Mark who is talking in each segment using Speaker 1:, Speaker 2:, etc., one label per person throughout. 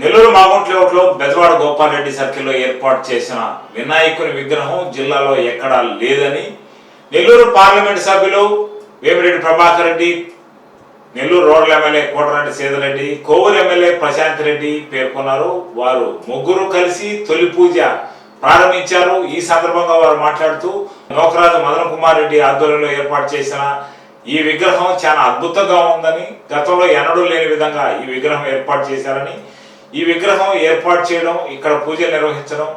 Speaker 1: నెల్లూరు మాగుంట్ లేఅవుట్లో బెదవాడ గోపాల్రెడ్డి సర్కిల్లో ఏర్పాటు చేసిన వినాయకుని విగ్రహం జిల్లాలో ఎక్కడా లేదని నెల్లూరు పార్లమెంట్ సభ్యులు వేమిరెడ్డి ప్రభాకర్ రెడ్డి నెల్లూరు రోడ్ల ఎమ్మెల్యే కోటరెడ్డి సీతారెడ్డి కోవూరు ఎమ్మెల్యే ప్రశాంత్ రెడ్డి పేర్కొన్నారు. వారు ముగ్గురు కలిసి తొలి పూజ ప్రారంభించారు. ఈ సందర్భంగా వారు మాట్లాడుతూ నోకరాజు మదన్ కుమార్ రెడ్డి ఆధ్వర్యంలో ఏర్పాటు చేసిన ఈ విగ్రహం చాలా అద్భుతంగా ఉందని గతంలో ఎన్నడూ లేని విధంగా ఈ విగ్రహం ఏర్పాటు చేశారని ఈ విగ్రహం ఏర్పాటు చేయడం ఇక్కడ పూజలు నిర్వహించడం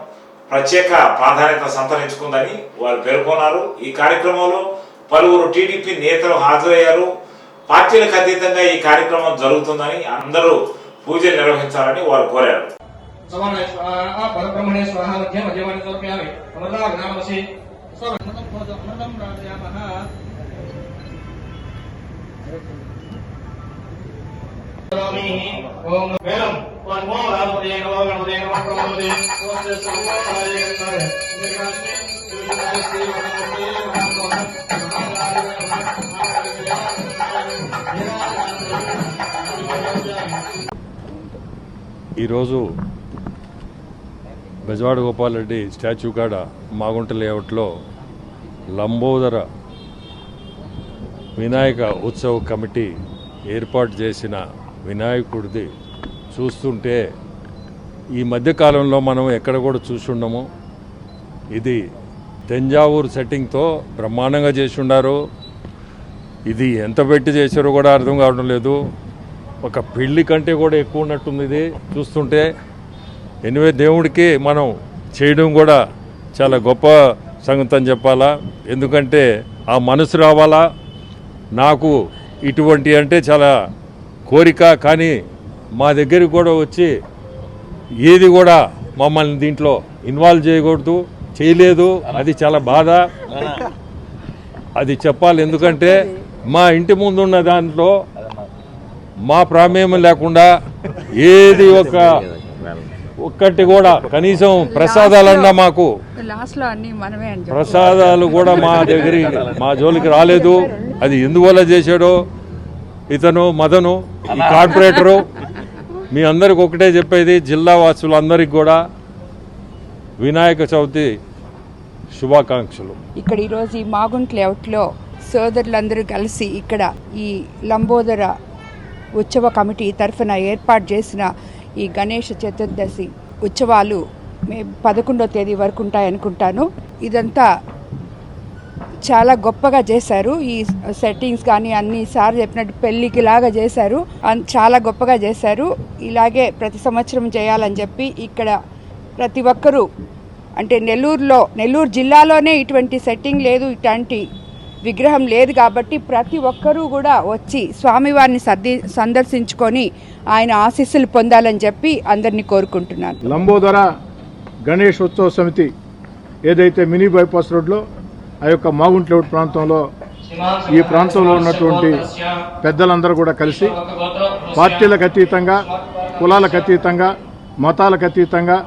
Speaker 1: ప్రత్యేక ప్రాధాన్యత సంతరించుకుందని వారు పేర్కొన్నారు ఈ కార్యక్రమంలో పలువురు టీడీపీ నేతలు హాజరయ్యారు పార్టీలకు అతీతంగా ఈ కార్యక్రమం జరుగుతుందని అందరూ పూజలు నిర్వహించాలని వారు కోరారు
Speaker 2: Thank you.
Speaker 3: ఈరోజు బెజవాడ గోపాలరెడ్డి స్టాచ్యూ కాడ మాగుంట లేఅవుట్లో లంబోదర వినాయక ఉత్సవ కమిటీ ఏర్పాటు చేసిన వినాయకుడిది చూస్తుంటే ఈ మధ్యకాలంలో మనం ఎక్కడ కూడా చూసుండము. ఇది తంజావూరు సెట్టింగ్తో బ్రహ్మాండంగా చేసిండారు. ఇది ఎంత పెట్టి చేశారో కూడా అర్థం కావడం లేదు. ఒక పెళ్ళి కంటే కూడా ఎక్కువ ఉన్నట్టుంది ఇది చూస్తుంటే. ఎనివే దేవుడికి మనం చేయడం కూడా చాలా గొప్ప సంగతి అని చెప్పాలా? ఎందుకంటే ఆ మనసు రావాలా? నాకు ఇటువంటి అంటే చాలా కోరిక కానీ మా దగ్గరికి కూడా వచ్చి ఏది కూడా మమ్మల్ని దీంట్లో ఇన్వాల్వ్ చేయకూడదు చేయలేదు. అది చాలా బాధ. అది చెప్పాలి. ఎందుకంటే మా ఇంటి ముందు ఉన్న దాంట్లో మా ప్రామేయం లేకుండా ఏది ఒక ఒక్కటి కూడా కనీసం ప్రసాదాలన్నా మాకు. ప్రసాదాలు కూడా మా దగ్గరికి మా జోలికి రాలేదు. అది ఎందువల్ల చేశాడో ఇతను మదను ఈ కార్పొరేటరు. మీ అందరికి ఒకటే చెప్పేది జిల్లా వాసులందరికీ కూడా వినాయక చవితి శుభాకాంక్షలు.
Speaker 4: ఇక్కడ ఈరోజు ఈ మాగుంట్ లేఅవుట్లో సోదరులందరూ కలిసి ఇక్కడ ఈ లంబోదర ఉత్సవ కమిటీ తరఫున ఏర్పాటు చేసిన ఈ గణేష చతుర్దశి ఉత్సవాలు మే పదకొండో తేదీ వరకు ఉంటాయనుకుంటాను. ఇదంతా చాలా గొప్పగా చేశారు. ఈ సెట్టింగ్స్ కానీ అన్ని సార్ చెప్పినట్టు పెళ్ళికి లాగా చేశారు. అన్- చాలా గొప్పగా చేశారు. ఇలాగే ప్రతి సంవత్సరం చేయాలని చెప్పి ఇక్కడ ప్రతి ఒక్కరూ అంటే నెల్లూరులో నెల్లూరు జిల్లాలోనే ఇటువంటి సెట్టింగ్ లేదు ఇట్లాంటి విగ్రహం లేదు కాబట్టి ప్రతి ఒక్కరూ కూడా వచ్చి స్వామివారిని సర్ది సందర్శించుకొని ఆయన ఆశీస్సులు పొందాలని చెప్పి అందరినీ కోరుకుంటున్నాను.
Speaker 5: లంబోదర గణేష్ ఉత్సవ సమితి ఏదైతే మినీ బైపాస్ రోడ్లో ఆ యొక్క మాగుంట్ ప్రాంతంలో ఈ ప్రాంతంలో ఉన్నటువంటి పెద్దలందరూ కూడా కలిసి పార్టీలకు అతీతంగా కులాలకు అతీతంగా మతాలకు అతీతంగా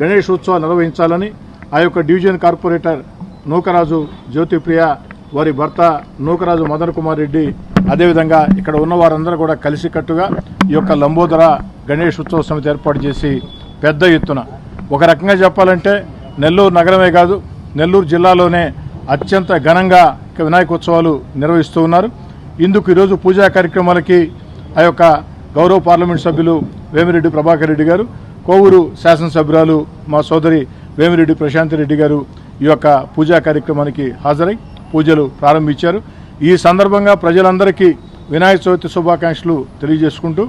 Speaker 5: గణేష్ ఉత్సవాలు నిర్వహించాలని ఆ యొక్క డివిజన్ కార్పొరేటర్ నూకరాజు జ్యోతిప్రియ వారి భర్త నూకరాజు మదన్ కుమార్ రెడ్డి అదేవిధంగా ఇక్కడ ఉన్న వారందరూ కూడా కలిసికట్టుగా ఈ యొక్క లంబోదర గణేష్ ఉత్సవ సమితి ఏర్పాటు చేసి పెద్ద ఎత్తున. ఒక రకంగా చెప్పాలంటే నెల్లూరు నగరమే కాదు నెల్లూరు జిల్లాలోనే అత్యంత ఘనంగా ఇక వినాయక ఉత్సవాలు నిర్వహిస్తూ ఉన్నారు. ఇందుకు ఈరోజు పూజా కార్యక్రమాలకి ఆ యొక్క గౌరవ పార్లమెంట్ సభ్యులు వేమిరెడ్డి ప్రభాకర్ రెడ్డి గారు కోవూరు శాసనసభ్యురాలు మా సోదరి వేమిరెడ్డి ప్రశాంత్ రెడ్డి గారు ఈ యొక్క పూజా కార్యక్రమానికి హాజరై పూజలు ప్రారంభించారు. ఈ సందర్భంగా ప్రజలందరికీ వినాయక చవితి శుభాకాంక్షలు తెలియజేసుకుంటూ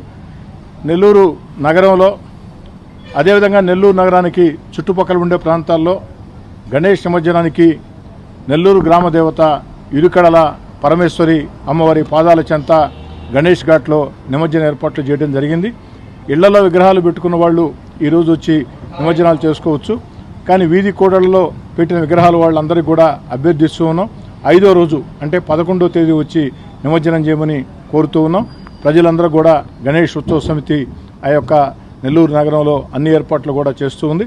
Speaker 5: నెల్లూరు నగరంలో అదేవిధంగా నెల్లూరు నగరానికి చుట్టుపక్కల ఉండే ప్రాంతాల్లో గణేష్ నిమజ్జనానికి నెల్లూరు గ్రామదేవత ఇరుకడల పరమేశ్వరి అమ్మవారి పాదాల చెంత గణేష్ ఘాట్లో నిమజ్జన ఏర్పాట్లు చేయడం జరిగింది. ఇళ్ళలో విగ్రహాలు పెట్టుకున్న వాళ్ళు ఈరోజు వచ్చి నిమజ్జనాలు చేసుకోవచ్చు. కానీ వీధి కూడళ్ళలో పెట్టిన విగ్రహాలు వాళ్ళందరికీ కూడా అభ్యర్థిస్తూ ఉన్నాం. ఐదో రోజు అంటే పదకొండో తేదీ వచ్చి నిమజ్జనం చేయమని కోరుతూ ఉన్నాం. ప్రజలందరూ కూడా గణేష్ ఉత్సవ సమితి ఆ యొక్క నెల్లూరు నగరంలో అన్ని ఏర్పాట్లు కూడా చేస్తూ ఉంది.